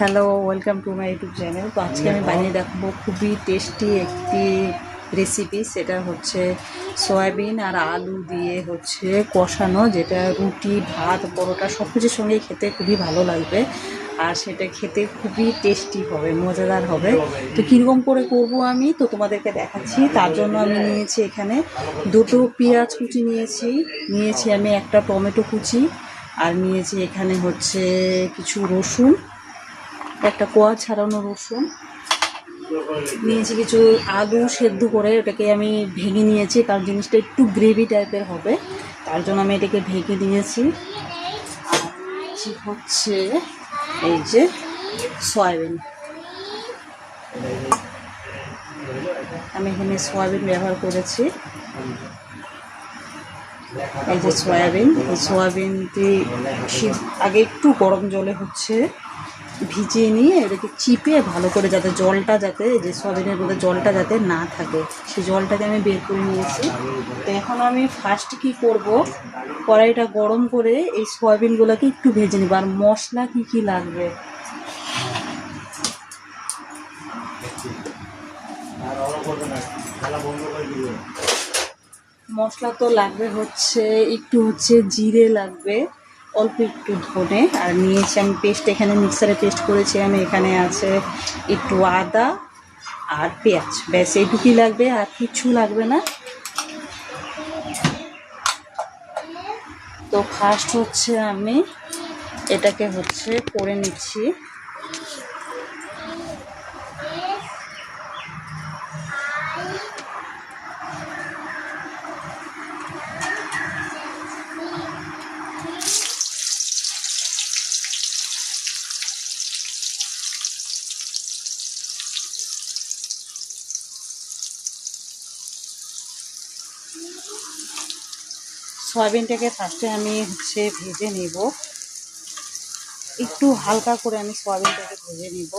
Hello welcome to my YouTube channel তো আজকে আমি বানিয়ে দেখাবো খুবই টেস্টি একটি রেসিপি সেটা হচ্ছে সয়াবিন আর আলু দিয়ে হচ্ছে কষানো যেটা রুটি ভাত পরোটা সব কিছুর সঙ্গে খেতে খুবই ভালো লাগবে। আর সেটা খেতে খুবই টেস্টি হবে মজাদার হবে। তো কীরকম করে করব আমি? তো তোমাদেরকে দেখাচ্ছি। তার জন্য আমি নিয়েছি এখানে দুটো পেঁয়াজ কুচি নিয়েছি। নিয়েছি আমি একটা টমেটো কুচি আর নিয়েছি এখানে হচ্ছে কিছু রসুন। একটা কোয়া ছাড়ানো রসুন। নিয়েছি কিছু আলু সেদ্ধ করে ওটাকে আমি ভেঙে নিয়েছি, কারণ জিনিসটা একটু গ্রেভি টাইপের হবে। তার জন্য আমি এটাকে ভেঙে নিয়েছি। হচ্ছে এই যে সয়াবিন। আমি এখানে সয়াবিন ব্যবহার করেছি। এই যে সয়াবিন, এই সয়াবিনটি আগে একটু গরম জলে হচ্ছে। ভিজিয়ে নিয়ে এটাকে চিপে ভালো করে যাতে জলটা যাতে যে সয়াবিনের মধ্যে জলটা যাতে না থাকে, সেই জলটাকে আমি বের করে নিয়েছি। তো এখন আমি ফার্স্ট কি করব? কড়াইটা গরম করে এই সয়াবিনগুলোকে একটু ভেজে নিব। আর মশলা কি কি লাগবে? মশলা তো লাগবে হচ্ছে, একটু হচ্ছে জিরে লাগবে। অল্প একটু ধনে আর নিয়েছি আমি পেস্ট এখানে মিক্সারে পেস্ট করেছি আমি, এখানে আছে একটু আদা আর পেঁয়াজ। ব্যাস, এইটুকুই লাগবে, আর কিছু লাগবে না। তো ফার্স্ট হচ্ছে আমি, এটাকে হচ্ছে করে নিচ্ছি। সয়াবিনটাকে ফার্স্টে আমি হচ্ছে ভেজে নিব। একটু হালকা করে আমি সয়াবিনটাকে ভেজে নিব।